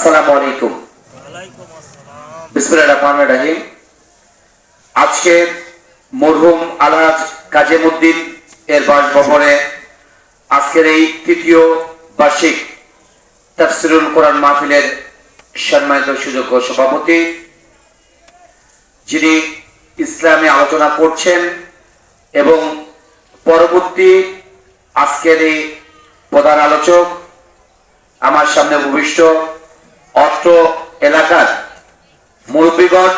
আসসালামু আলাইকুম। বিসমিল্লাহির রহমানির রহিম। আজকে মরহুম আলহাজ এর বাসভবনে আজকের এই তৃতীয় বার্ষিক কোরআন মাহফিলের সম্মানিত সুযোগ্য সভাপতি, যিনি ইসলামে আলোচনা করছেন এবং পরবর্তী আজকের এই প্রধান আলোচক, আমার সামনে ভূমিষ্ঠ অত্র এলাকার মুরব্বীগণ,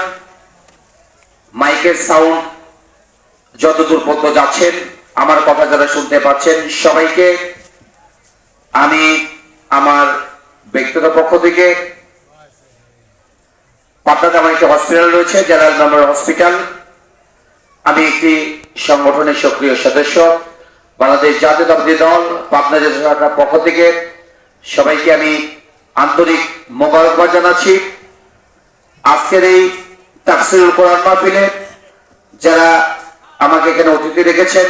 মাইকের সাউন্ড যতদূর পর্যন্ত যাচ্ছেন, আমার কথা যারা শুনতে পাচ্ছেন, সবাইকে আমি আমার ব্যক্তিগত পক্ষ থেকে পাটনাতে আমার একটি হসপিটাল রয়েছে, জেনারেল মেমোরিয়াল হসপিটাল আমি একটি সংগঠনের সক্রিয় সদস্য, বাংলাদেশ জাতীয়তাবাদী দল, পাবনা শাখার পক্ষ থেকে সবাইকে আমি আন্তরিক মোবারকবাদ জানাচ্ছি। আজকের এই তাফসিরুল কোরআন মাহফিলে যারা আমাকে এখানে অতিথি রেখেছেন,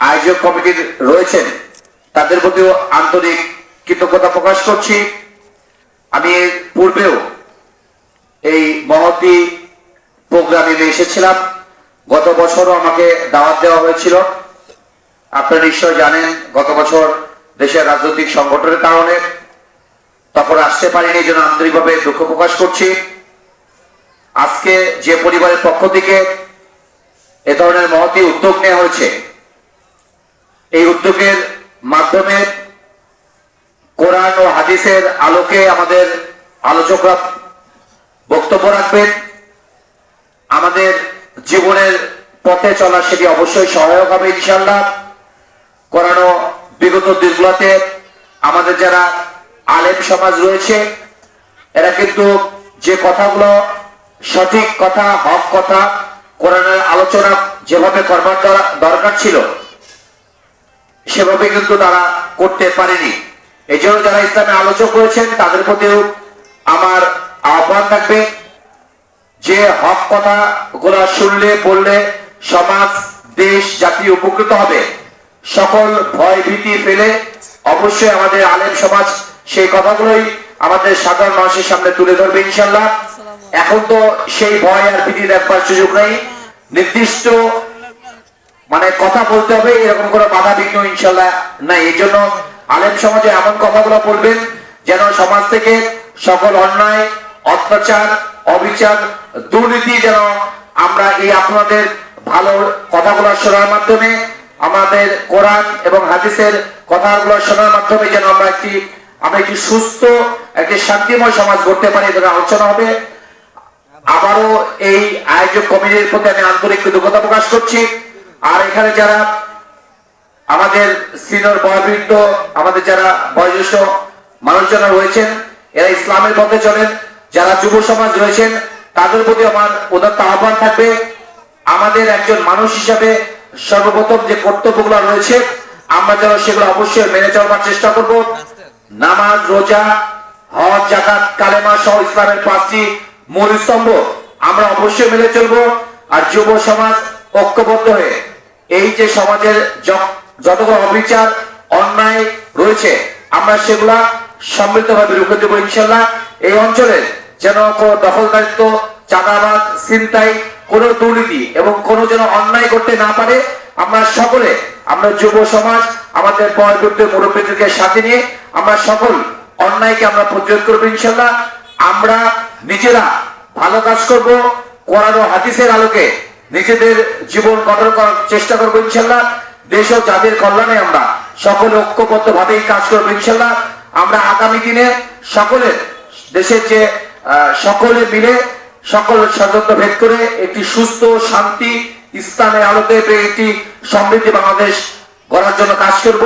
আয়োজক কমিটির রয়েছেন, তাদের প্রতিও আন্তরিক কৃতজ্ঞতা প্রকাশ করছি। আমি পূর্বেও এই মহতি প্রোগ্রামে এসেছিলাম। গত বছরও আমাকে দাওয়াত দেওয়া হয়েছিল। আপনারা নিশ্চয় জানেন, গত বছর দেশের রাজনৈতিক সংগঠনের কারণে তখন আসতে পারিনি জন্য আন্তরিকভাবে দুঃখ প্রকাশ করছি। আজকে যে পরিবারের পক্ষ থেকে এ ধরনের মহতি উদ্যোগ নেওয়া হয়েছে, এই উদ্যোগের মাধ্যমে কোরআন ও হাদিসের আলোকে আমাদের আলোচকরা বক্তব্য রাখবেন। আমাদের জীবনের পথে চলা সেটি অবশ্যই সহায়ক হবে ইনশাল্লাহ কোরআন বিগত দিনগুলোতে আমাদের যারা আলেম সমাজ রয়েছে, এরা কিন্তু যে কথাগুলো সঠিক কথা, হক কথা কোরআনের আলোচনা যেভাবে করবার দরকার ছিল, সেভাবে কিন্তু তারা করতে পারেনি। এই জন্য যারা ইসলামে আলোচক রয়েছেন, তাদের প্রতিও আমার আহ্বান থাকবে যে হক কথা গুলা শুনলে, বললে সমাজ, দেশ, জাতি উপকৃত হবে। সকল ভয় ভীতি ফেলে অবশ্যই আমাদের আলেম সমাজ সেই কথাগুলোই আমাদের সাধারণ মানুষের সামনে তুলে ধরবে ইনশাল্লাহ এখন তো সেই ভয় আর ভীতি দেখবার সুযোগ নেই। নির্দিষ্ট মানে কথা বলতে হবে, এরকম কোনো বাধা বিঘ্ন ইনশাল্লাহ নাই। এই জন্য আলেম সমাজে এমন কথাগুলো বলবেন যেন সমাজ থেকে সকল অন্যায়, অত্যাচার, অবিচার, দুর্নীতি যেন আমরা এই আপনাদের ভালো কথাগুলো শোনার মাধ্যমে, আমাদের কোরআন এবং হাদিসের কথাগুলো শোনার মাধ্যমে যেন আমরা একটি আমরা একটি সুস্থ, একটি শান্তিময় সমাজ গড়তে পারি এদের আলোচনা হবে। আবারও এই আয়োজক কমিটির প্রতি আমি আন্তরিক কৃতজ্ঞতা প্রকাশ করছি। আর এখানে যারা আমাদের সিনিয়র বয়োবৃদ্ধ, আমাদের যারা বয়োজ্যেষ্ঠ মানুষজনরা রয়েছেন, এরা ইসলামের পথে চলেন, যারা যুব সমাজ রয়েছেন, তাদের প্রতি আমার উদাত্ত আহ্বান থাকবে। আমাদের একজন মানুষ হিসাবে সর্বপ্রথম যে কর্তব্যগুলো রয়েছে, আমরা যেন সেগুলো অবশ্যই মেনে চলবার চেষ্টা করব। নামাজ, রোজা, হজ, জাকাত, কালেমা সহ ইসলামের পাঁচটি মূল স্তম্ভ। আমরা অবশ্যই মেনে চলবো আর যুব সমাজ ঐক্যবদ্ধ হয়ে এই যে সমাজের যতগুলো অবিচার, অন্যায় রয়েছে, আমরা সেগুলা সমৃদ্ধভাবে রুখে দেবো ইনশাল্লাহ এই অঞ্চলের যেন দখলদারিত্ব চাঁদাবাদ ছিনতাই, কোনো দুর্নীতি এবং কোনো যেন অন্যায় করতে না পারে, আমরা সকলে, আমরা যুব সমাজ, আমাদের বয়োবৃদ্ধ মুরব্বীদেরকে সাথে নিয়ে আমরা সকল অন্যায়কে আমরা প্রতিরোধ করব ইনশাল্লাহ আমরা নিজেরা ভালো কাজ করব, কোরআন ও হাদিসের আলোকে নিজেদের জীবন গঠন করার চেষ্টা করব ইনশাল্লাহ দেশ ও জাতির কল্যাণে আমরা সকলে ঐক্যবদ্ধ ভাবেই কাজ করব ইনশাল্লাহ আমরা আগামী দিনে সকলের দেশের যে সকলে মিলে সকল স্বাতন্ত্র ভেদ করে একটি সুস্থ, শান্তি ইসলামের আলোতে একটি সমৃদ্ধি বাংলাদেশ গড়ার জন্য কাজ করব।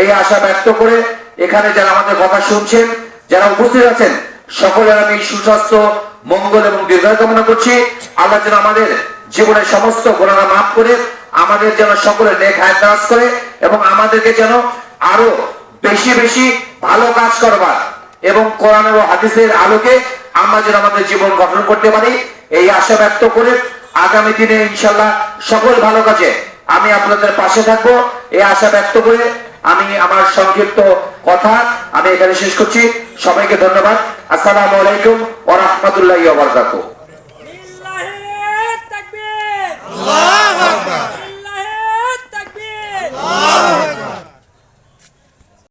এই আশা ব্যক্ত করে এখানে যারা আমাদের কথা শুনছেন, যারা উপস্থিত আছেন, সকলের আমি সুস্বাস্থ্য, মঙ্গল এবং দীর্ঘায়ু কামনা করছি। আল্লাহ যেন আমাদের জীবনের সমস্ত গোড়ানা মাফ করে, আমাদের যেন সকলের নেক হায়াত করে এবং আমাদেরকে যেন আরও বেশি বেশি ভালো কাজ করবার এবং কোরআন ও হাদিসের আলোকে আমরা যেন আমাদের জীবন গঠন করতে পারি। এই আশা ব্যক্ত করে আগামী দিনে ইনশাল্লাহ সকল ভালো কাজে আমি আপনাদের পাশে থাকব। এই আশা ব্যক্ত করে আমি আমার সংক্ষিপ্ত কথা আমি এখানে শেষ করছি। সবাইকে ধন্যবাদ। আসসালামু আলাইকুম ওয়া রাহমাতুল্লাহি ওয়া বারাকাতুহু।